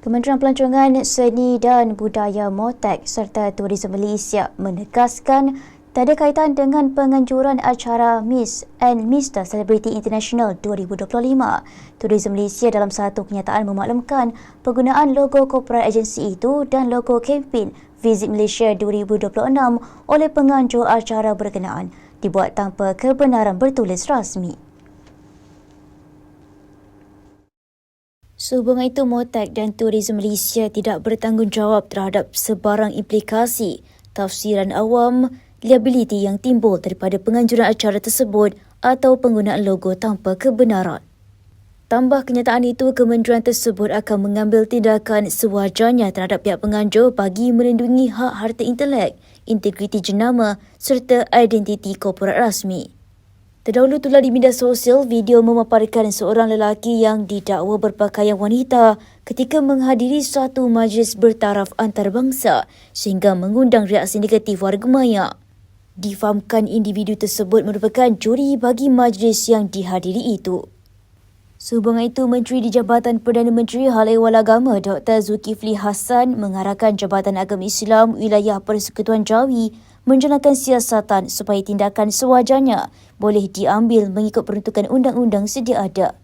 Kementerian Pelancongan Seni dan Budaya Motek serta Tourism Malaysia menegaskan tiada kaitan dengan penganjuran acara Miss and Mr. Celebrity International 2025. Tourism Malaysia dalam satu kenyataan memaklumkan penggunaan logo korporat agensi itu dan logo kempen Visit Malaysia 2026 oleh penganjur acara berkenaan dibuat tanpa kebenaran bertulis rasmi. Sehubungan itu, Motek dan Tourism Malaysia tidak bertanggungjawab terhadap sebarang implikasi, tafsiran awam, liability yang timbul daripada penganjuran acara tersebut atau penggunaan logo tanpa kebenaran. Tambah kenyataan itu, kementerian tersebut akan mengambil tindakan sewajarnya terhadap pihak penganjur bagi melindungi hak harta intelek, integriti jenama serta identiti korporat rasmi. Terdahulu tulah di media sosial, video memaparkan seorang lelaki yang didakwa berpakaian wanita ketika menghadiri suatu majlis bertaraf antarabangsa sehingga mengundang reaksi negatif warga maya. Difahamkan individu tersebut merupakan juri bagi majlis yang dihadiri itu. Sehubungan itu, Menteri di Jabatan Perdana Menteri Hal Ehwal Agama Dr. Zulkifli Hassan mengarahkan Jabatan Agama Islam Wilayah Persekutuan Jawi menjalankan siasatan supaya tindakan sewajarnya boleh diambil mengikut peruntukan undang-undang sedia ada.